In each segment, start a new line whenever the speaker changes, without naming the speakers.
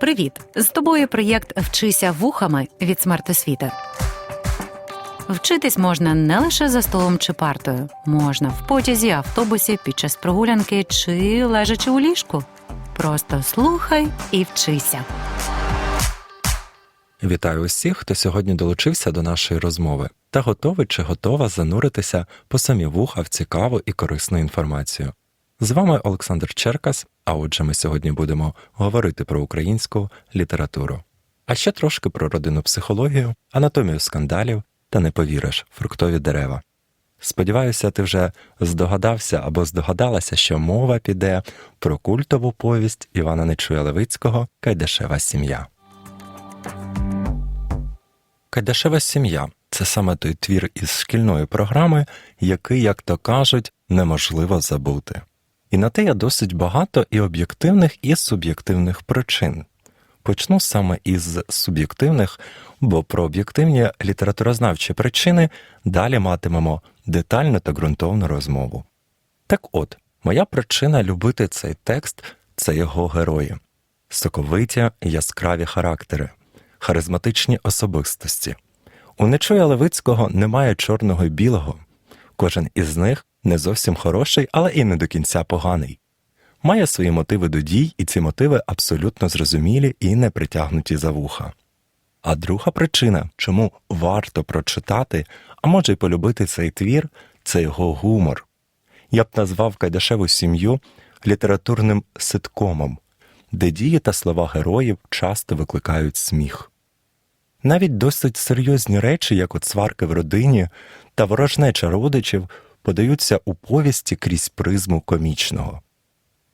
Привіт! З тобою проєкт Вчися вухами від смертосвіти. Вчитись можна не лише за столом чи партою, можна в потязі, автобусі, під час прогулянки чи лежачи у ліжку. Просто слухай і вчися.
Вітаю усіх, хто сьогодні долучився до нашої розмови та готовий чи готова зануритися по самі вуха в цікаву і корисну інформацію. З вами Олександр Черкас, а отже, ми сьогодні будемо говорити про українську літературу, а ще трошки про родинну психологію, анатомію скандалів та не повіриш фруктові дерева. Сподіваюся, ти вже здогадався або здогадалася, що мова піде про культову повість Івана Нечуя Левицького Кайдашева сім'я. Кайдашева сім'я це саме той твір із шкільної програми, який, як то кажуть, неможливо забути. І на те є досить багато і об'єктивних, і суб'єктивних причин. Почну саме із суб'єктивних, бо про об'єктивні літературознавчі причини далі матимемо детальну та ґрунтовну розмову. Так от, моя причина любити цей текст це його герої, соковиті яскраві характери, харизматичні особистості. У Нечуя Левицького немає чорного і білого, кожен із них не зовсім хороший, але і не до кінця поганий. Має свої мотиви до дій, і ці мотиви абсолютно зрозумілі і не притягнуті за вуха. А друга причина, чому варто прочитати, а може й полюбити цей твір, це його гумор. Я б назвав Кайдашеву сім'ю літературним ситкомом, де дії та слова героїв часто викликають сміх. Навіть досить серйозні речі, як от сварки в родині та ворожнеча родичів, подаються у повісті крізь призму комічного.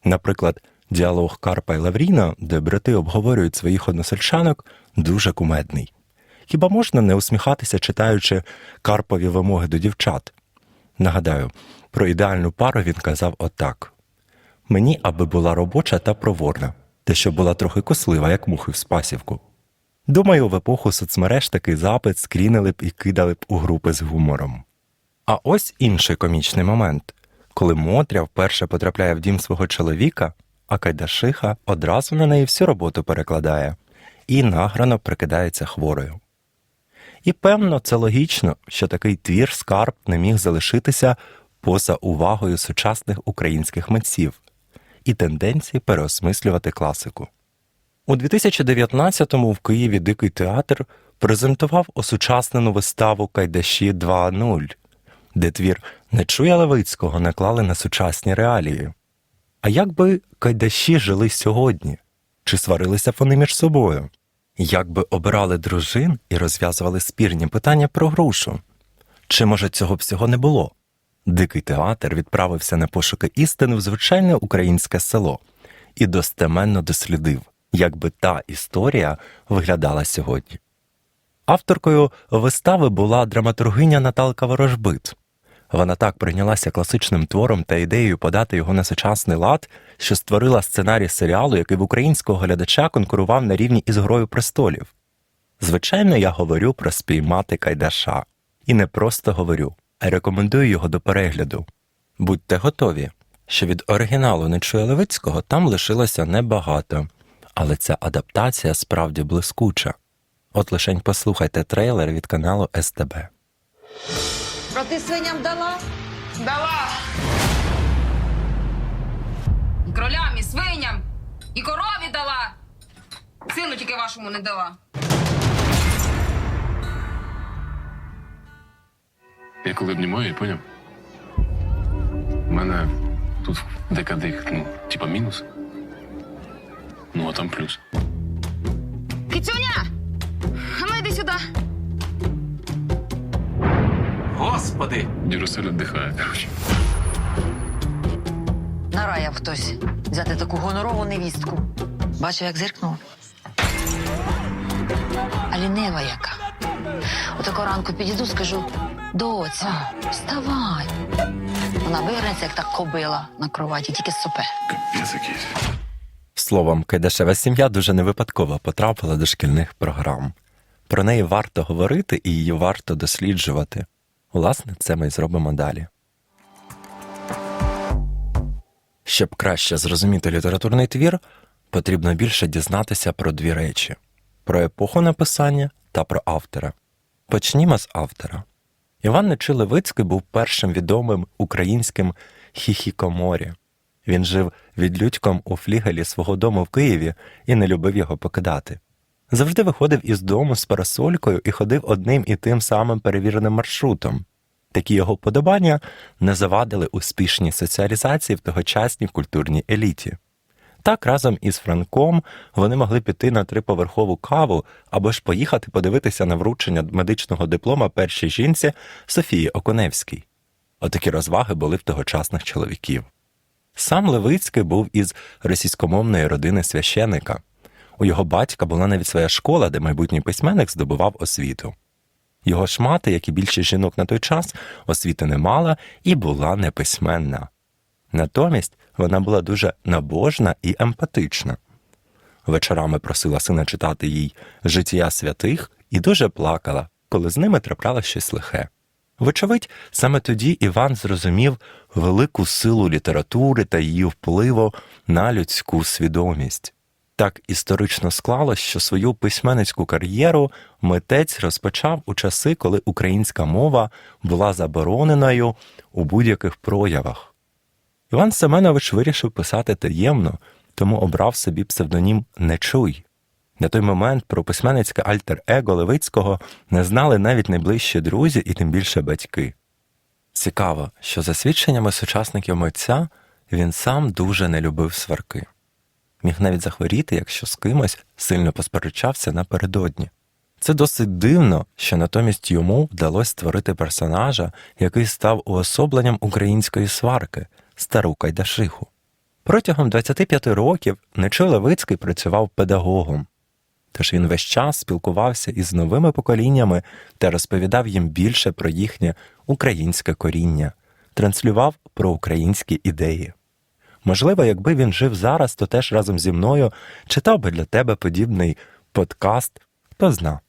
Наприклад, діалог Карпа і Лавріна, де брати обговорюють своїх односельчанок, дуже кумедний. Хіба можна не усміхатися, читаючи Карпові вимоги до дівчат? Нагадаю, про ідеальну пару він казав отак: мені, аби була робоча та проворна, те, що була трохи кослива, як мухи в спасівку. Думаю, в епоху соцмереж такий запит скрінили б і кидали б у групи з гумором. А ось інший комічний момент, коли Мотря вперше потрапляє в дім свого чоловіка, а Кайдашиха одразу на неї всю роботу перекладає і награно прикидається хворою. І певно, це логічно, що такий твір скарб не міг залишитися поза увагою сучасних українських митців і тенденції переосмислювати класику. У 2019-му в Києві Дикий театр презентував осучаснену виставу Кайдаші 2.0, де твір Нечуя Левицького наклали на сучасні реалії. А як би кайдаші жили сьогодні? Чи сварилися б вони між собою? Як би обирали дружин і розв'язували спірні питання про грушу? Чи може цього всього не було? Дикий театр відправився на пошуки істини в звичайне українське село і достеменно дослідив, як би та історія виглядала сьогодні. Авторкою вистави була драматургиня Наталка Ворожбит. Вона так прийнялася класичним твором та ідеєю подати його на сучасний лад, що створила сценарій серіалу, який в українського глядача конкурував на рівні із Грою престолів. Звичайно, я говорю про спіймати Кайдаша. І не просто говорю, а рекомендую його до перегляду. Будьте готові, що від оригіналу Нечуя Левицького там лишилося небагато, але ця адаптація справді блискуча. От лишень послухайте трейлер від каналу СТБ.
Про ти свиням дала?
Дала. І кролям, і свиням, і корові дала. Сину тільки вашому не дала.
Я коли обнімаю, поняв? У мене тут декадих, ну, типа мінус. Ну, а там плюс.
Кицюня! А ну йди сюди.
Господи!
Дірусель віддихає, коротше.
Нараяв хтось взяти таку гонорову невістку. Бачу, як зиркнув. А лінива яка. Отако ранку підійду, скажу: доця, вставай. Вона вигнеться, як так кобила на кроваті, тільки сопе.
Капець якийсь.
Словом, Кайдашева сім'я дуже невипадково потрапила до шкільних програм. Про неї варто говорити і її варто досліджувати. Власне, це ми й зробимо далі. Щоб краще зрозуміти літературний твір, потрібно більше дізнатися про дві речі: про епоху написання та про автора. Почнімо з автора. Іван Нечилевицький був першим відомим українським хіхікоморі. Він жив відлюдьком у флігелі свого дому в Києві і не любив його покидати. Завжди виходив із дому з парасолькою і ходив одним і тим самим перевіреним маршрутом. Такі його вподобання не завадили успішній соціалізації в тогочасній культурній еліті. Так разом із Франком вони могли піти на триповерхову каву або ж поїхати подивитися на вручення медичного диплома першій жінці Софії Оконевській. Отакі розваги були в тогочасних чоловіків. Сам Левицький був із російськомовної родини священика. У його батька була навіть своя школа, де майбутній письменник здобував освіту. Його ж мати, як і більшість жінок на той час, освіти не мала і була неписьменна. Натомість вона була дуже набожна і емпатична. Вечорами просила сина читати їй життя святих і дуже плакала, коли з ними трапляло щось лихе. Вочевидь, саме тоді Іван зрозумів велику силу літератури та її впливу на людську свідомість. Так історично склалось, що свою письменницьку кар'єру митець розпочав у часи, коли українська мова була забороненою у будь-яких проявах. Іван Семенович вирішив писати таємно, тому обрав собі псевдонім Нечуй. На той момент про письменницьке альтер-его Левицького не знали навіть найближчі друзі і тим більше батьки. Цікаво, що за свідченнями сучасників митця він сам дуже не любив сварки. Міг навіть захворіти, якщо з кимось сильно посперечався напередодні. Це досить дивно, що натомість йому вдалося створити персонажа, який став уособленням української сварки стару Кайдашиху. Протягом 25 років Нечо Левицький працював педагогом, тож він весь час спілкувався із новими поколіннями та розповідав їм більше про їхнє українське коріння, транслював про українські ідеї. Можливо, якби він жив зараз, то теж разом зі мною читав би для тебе подібний подкаст, хто зна.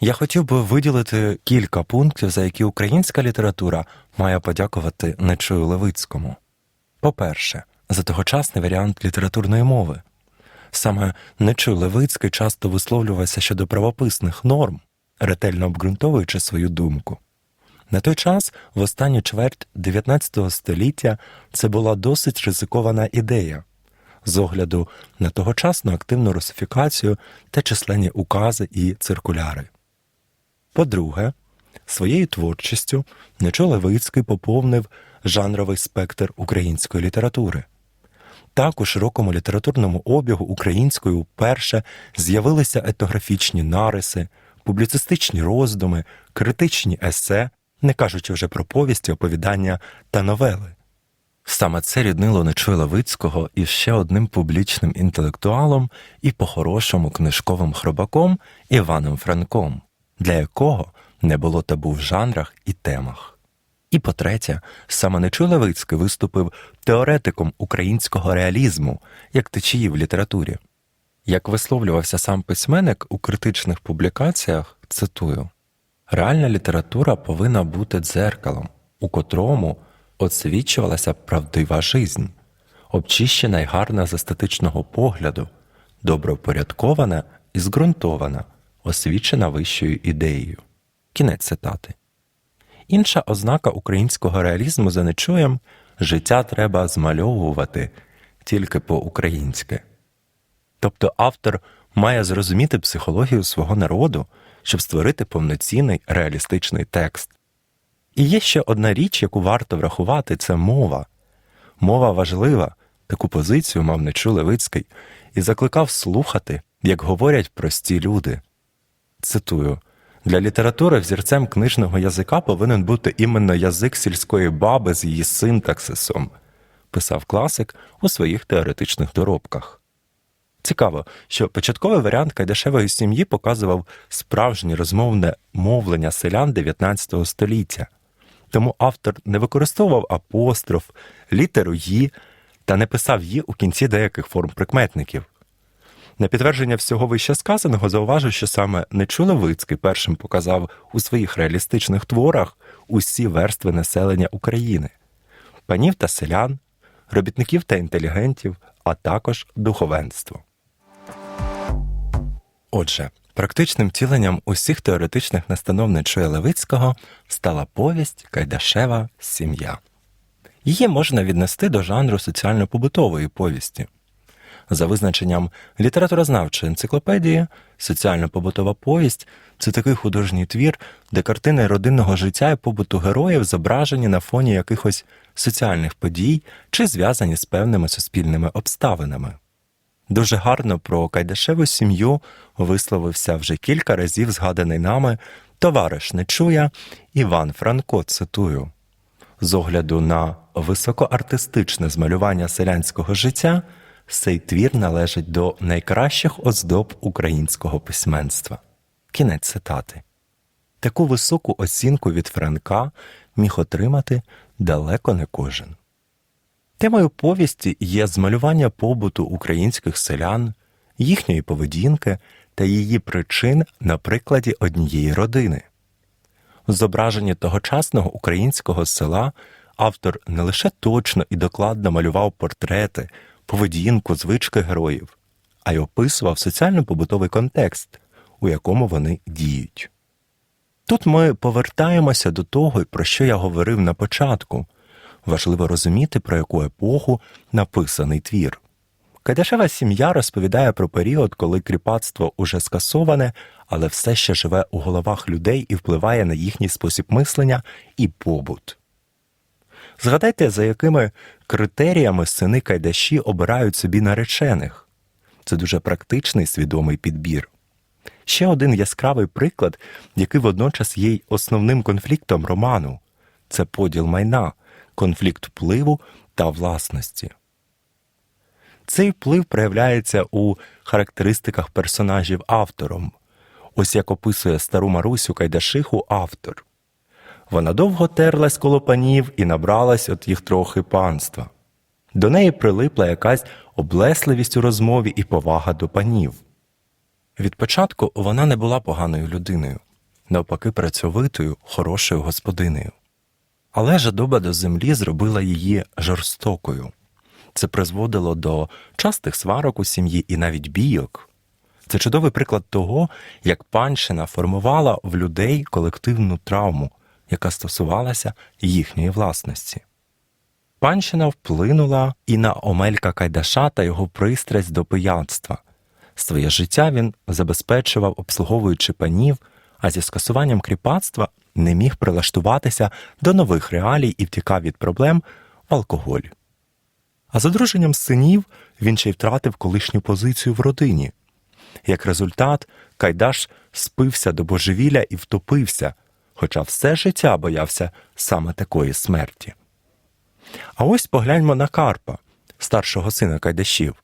Я хотів би виділити кілька пунктів, за які українська література має подякувати Нечую Левицькому. По-перше, за тогочасний варіант літературної мови. Саме Нечуй Левицький часто висловлювався щодо правописних норм, ретельно обґрунтовуючи свою думку. На той час, в останню чверть 19 століття, це була досить ризикована ідея з огляду на тогочасну активну русифікацію та численні укази і циркуляри. По-друге, своєю творчістю Нечо Левицький поповнив жанровий спектр української літератури. Так у широкому літературному обігу українською вперше з'явилися етнографічні нариси, публіцистичні роздуми, критичні есе, не кажучи вже про повісті, оповідання та новели. Саме це ріднило Нечуя Левицького із ще одним публічним інтелектуалом і по-хорошому книжковим хробаком Іваном Франком, для якого не було табу в жанрах і темах. І по-третє, саме Нечуй Левицький виступив теоретиком українського реалізму як течії в літературі. Як висловлювався сам письменник у критичних публікаціях, цитую: реальна література повинна бути дзеркалом, у котрому освічувалася правдива жизнь, обчищена й гарна з естетичного погляду, добре впорядкована і зґрунтована, освічена вищою ідеєю. Кінець цитати. Інша ознака українського реалізму за нечуєм життя треба змальовувати тільки по-українськи. Тобто автор має зрозуміти психологію свого народу, щоб створити повноцінний реалістичний текст. І є ще одна річ, яку варто врахувати, це мова. Мова важлива, таку позицію мав Нечу Левицький, і закликав слухати, як говорять прості люди. Цитую для літератури взірцем книжного язика повинен бути іменно язик сільської баби з її синтаксисом, писав класик у своїх теоретичних доробках. Цікаво, що початковий варіант Кайдашевої сім'ї показував справжнє розмовне мовлення селян 19 століття, тому автор не використовував апостроф, літеру «ї» та не писав «ї» у кінці деяких форм прикметників. На підтвердження всього вище сказаного зауважу, що саме Нечулевицький першим показав у своїх реалістичних творах усі верстви населення України панів та селян, робітників та інтелігентів, а також духовенство. Отже, практичним втіленням усіх теоретичних настанов Нечуя Левицького стала повість Кайдашева Сім'я. Її можна віднести до жанру соціально-побутової повісті. За визначенням літературознавчої енциклопедії, соціально-побутова повість це такий художній твір, де картини родинного життя і побуту героїв зображені на фоні якихось соціальних подій чи зв'язані з певними суспільними обставинами. Дуже гарно про Кайдашеву сім'ю висловився вже кілька разів згаданий нами товариш Нечуя Іван Франко, цитую. З огляду на високоартистичне змалювання селянського життя, цей твір належить до найкращих оздоб українського письменства. Кінець цитати. Таку високу оцінку від Франка міг отримати далеко не кожен. Темою повісті є змалювання побуту українських селян, їхньої поведінки та її причин на прикладі однієї родини. В зображенні тогочасного українського села автор не лише точно і докладно малював портрети, поведінку, звички героїв, а й описував соціально-побутовий контекст, у якому вони діють. Тут ми повертаємося до того, про що я говорив на початку. Важливо розуміти, про яку епоху написаний твір. Кайдашева сім'я розповідає про період, коли кріпацтво уже скасоване, але все ще живе у головах людей і впливає на їхній спосіб мислення і побут. Згадайте, за якими критеріями сини Кайдаші обирають собі наречених. Це дуже практичний свідомий підбір. Ще один яскравий приклад, який водночас є й основним конфліктом роману це поділ майна, конфлікт впливу та власності. Цей вплив проявляється у характеристиках персонажів автором. Ось як описує стару Марусю Кайдашиху автор. Вона довго терлась коло панів і набралась от їх трохи панства. До неї прилипла якась облесливість у розмові і повага до панів. Від початку вона не була поганою людиною, навпаки, працьовитою, хорошою господинею. Але жадоба до землі зробила її жорстокою. Це призводило до частих сварок у сім'ї і навіть бійок. Це чудовий приклад того, як панщина формувала в людей колективну травму, яка стосувалася їхньої власності. Панщина вплинула і на Омелька Кайдаша та його пристрасть до пияцтва. Своє життя він забезпечував, обслуговуючи панів, а зі скасуванням кріпацтва не міг прилаштуватися до нових реалій і втікав від проблем в алкоголь. А з одруженням синів він ще й втратив колишню позицію в родині. Як результат, Кайдаш спився до божевілля і втопився, хоча все життя боявся саме такої смерті. А ось погляньмо на Карпа, старшого сина Кайдашів.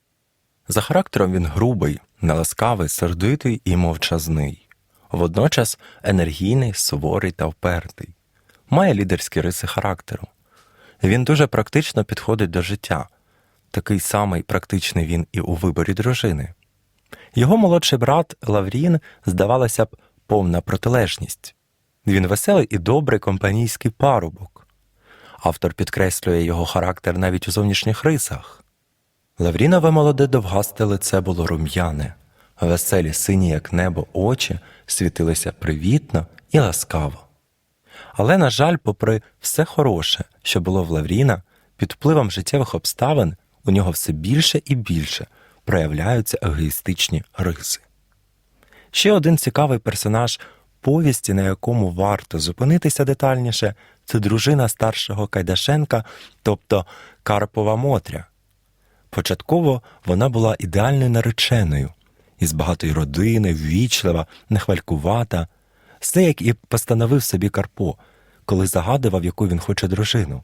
За характером він грубий, неласкавий, сердитий і мовчазний, водночас енергійний, суворий та впертий, має лідерські риси характеру. Він дуже практично підходить до життя, такий самий практичний він і у виборі дружини. Його молодший брат Лаврін, здавалося б, повна протилежність. Він веселий і добрий компанійський парубок. Автор підкреслює його характер навіть у зовнішніх рисах. Лаврінове молоде довгасте лице було рум'яне, веселі сині, як небо, очі світилися привітно і ласкаво. Але, на жаль, попри все хороше, що було в Лавріна, під впливом життєвих обставин у нього все більше і більше проявляються егоїстичні риси. Ще один цікавий персонаж повісті, на якому варто зупинитися детальніше, це дружина старшого Кайдашенка, тобто Карпова Мотря. Початково вона була ідеальною нареченою, із багатої родини, ввічлива, нехвалькувата, все як і постановив собі Карпо, коли загадував, яку він хоче дружину.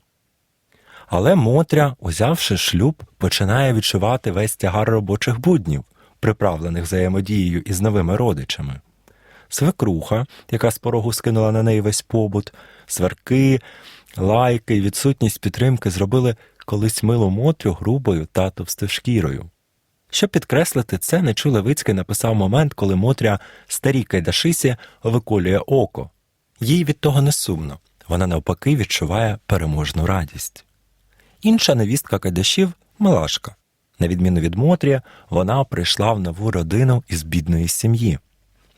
Але Мотря, узявши шлюб, починає відчувати весь тягар робочих буднів, приправлених взаємодією із новими родичами. Свекруха, яка з порогу скинула на неї весь побут, сварки, лайки відсутність підтримки зробили колись милу Мотрю грубою та товстошкірою. Щоб підкреслити це, Нечу Левицький написав момент, коли Мотря старій Кайдашисі виколює око. Їй від того не сумно, вона навпаки відчуває переможну радість. інша невістка Кайдашів Милашка. На відміну від Мотрія, вона прийшла в нову родину із бідної сім'ї,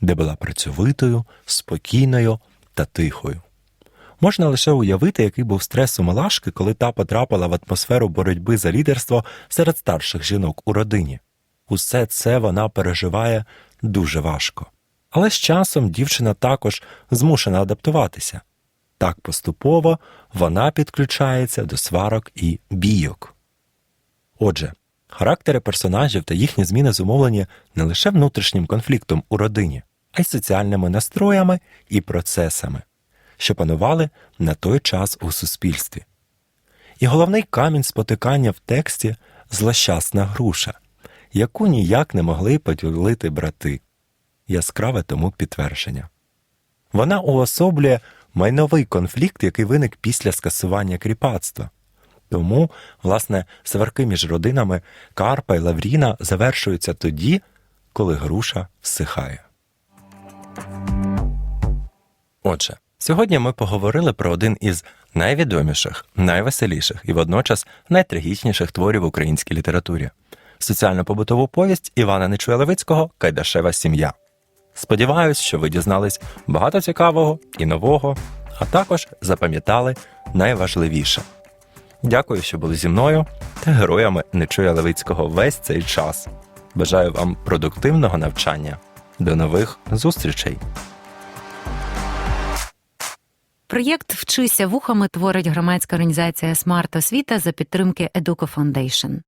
де була працьовитою, спокійною та тихою. Можна лише уявити, який був стрес у Милашки, коли та потрапила в атмосферу боротьби за лідерство серед старших жінок у родині. Усе це вона переживає дуже важко. Але з часом дівчина також змушена адаптуватися. Так поступово вона підключається до сварок і бійок. Отже, характери персонажів та їхні зміни зумовлені не лише внутрішнім конфліктом у родині, а й соціальними настроями і процесами, що панували на той час у суспільстві. І головний камінь спотикання в тексті злощасна груша, яку ніяк не могли поділити брати. Яскраве тому підтвердження. Вона уособлює майновий конфлікт, який виник після скасування кріпацтва. Тому, власне, сварки між родинами Карпа і Лавріна завершуються тоді, коли груша всихає. Отже, сьогодні ми поговорили про один із найвідоміших, найвеселіших і водночас найтрагічніших творів в українській літературі соціально-побутову повість Івана Нечуя-Левицького Кайдашева сім'я. Сподіваюсь, що ви дізнались багато цікавого і нового, а також запам'ятали найважливіше. Дякую, що були зі мною та героями Нечуя Левицького весь цей час. Бажаю вам продуктивного навчання. До нових зустрічей!
Проєкт Вчися вухами творить громадська організація Смарт Освіта за підтримки Educo Foundation.